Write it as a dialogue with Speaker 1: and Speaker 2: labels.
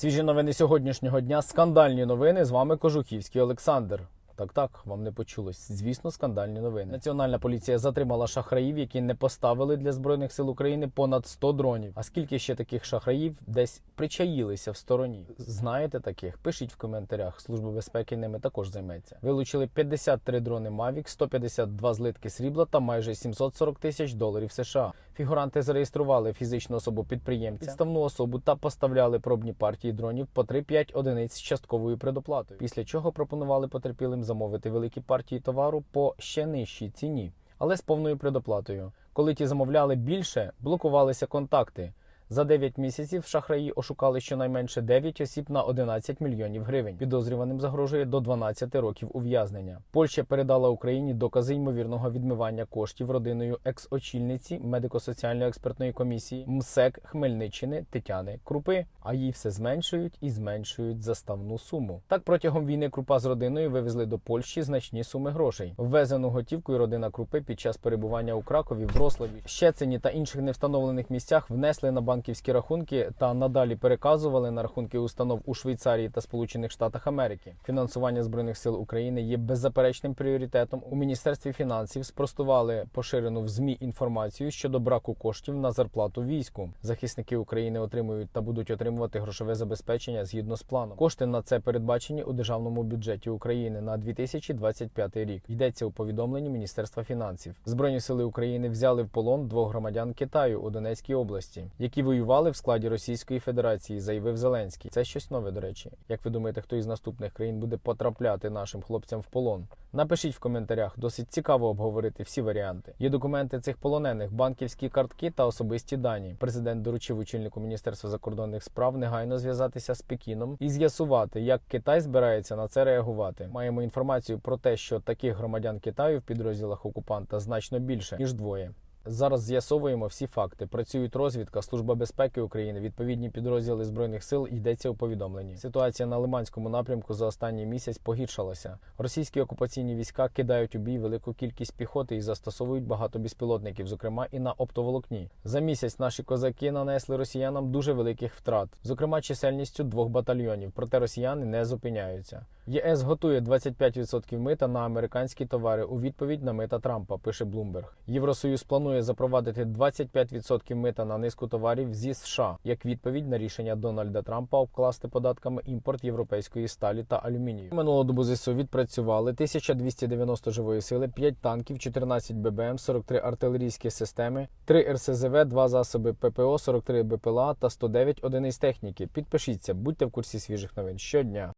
Speaker 1: Свіжі новини сьогоднішнього дня. Скандальні новини. З вами Кожухівський Олександр. Так, так, вам не почулось. Звісно, скандальні новини. Національна поліція затримала шахраїв, які не поставили для збройних сил України понад 100 дронів. А скільки ще таких шахраїв десь причаїлися в стороні? Знаєте таких? Пишіть в коментарях. Служба безпеки ними також займеться. Вилучили 53 дрони Mavic, 152 злитки срібла та майже 740 тисяч доларів США. Фігуранти зареєстрували фізичну особу підприємця, підставну особу та поставляли пробні партії дронів по 3-5 одиниць з частковою предоплатою. Після чого пропонували потерпілим замовити великі партії товару по ще нижчій ціні, але з повною предоплатою. Коли ті замовляли більше, блокувалися контакти. За 9 місяців шахраї ошукали щонайменше 9 осіб на 11 мільйонів гривень. Підозрюваним загрожує до 12 років ув'язнення. Польща передала Україні докази ймовірного відмивання коштів родиною екс-очільниці медико-соціальної експертної комісії МСЕК Хмельниччини Тетяни Крупи. А їй все зменшують і зменшують заставну суму. Так протягом війни Крупа з родиною вивезли до Польщі значні суми грошей. Ввезену готівкою родина Крупи під час перебування у Кракові, Врославі, Щецині та інших невстановлених місцях внесли на банківські рахунки та надалі переказували на рахунки установ у Швейцарії та Сполучених Штатах Америки. Фінансування збройних сил України є беззаперечним пріоритетом. У міністерстві фінансів спростували поширену в змі інформацію щодо браку коштів на зарплату війську. Захисники України отримують та будуть отримувати грошове забезпечення згідно з планом. Кошти на це передбачені у державному бюджеті України на 2025 рік. Йдеться у повідомленні Міністерства фінансів. Збройні сили України взяли в полон двох громадян Китаю у Донецькій області, які воювали в складі Російської Федерації, заявив Зеленський. Це щось нове, до речі. Як ви думаєте, хто із наступних країн буде потрапляти нашим хлопцям в полон? Напишіть в коментарях. Досить цікаво обговорити всі варіанти. Є документи цих полонених, банківські картки та особисті дані. Президент доручив очільнику міністерства закордонних справ негайно зв'язатися з Пекіном і з'ясувати, як Китай збирається на це реагувати. Маємо інформацію про те, що таких громадян Китаю в підрозділах окупанта значно більше ніж двоє. Зараз з'ясовуємо всі факти. Працюють розвідка, служба безпеки України, відповідні підрозділи збройних сил. Йдеться у повідомленні. Ситуація на Лиманському напрямку за останній місяць погіршилася. Російські окупаційні війська кидають у бій велику кількість піхоти і застосовують багато безпілотників, зокрема і на оптоволокні. За місяць наші козаки нанесли росіянам дуже великих втрат, зокрема чисельністю двох батальйонів. Проте росіяни не зупиняються. ЄС готує 25% мита на американські товари у відповідь на мита Трампа. Пише Bloomberg. Євросоюз планує запровадити 25% мита на низку товарів зі США як відповідь на рішення Дональда Трампа обкласти податками імпорт європейської сталі та алюмінію. Минулого добу ЗСУ відпрацювали 1290 живої сили, 5 танків, 14 ББМ, 43 артилерійські системи, 3 РСЗВ, 2 засоби ППО, 43 БПЛА та 109 одиниць техніки. Підпишіться, будьте в курсі свіжих новин щодня.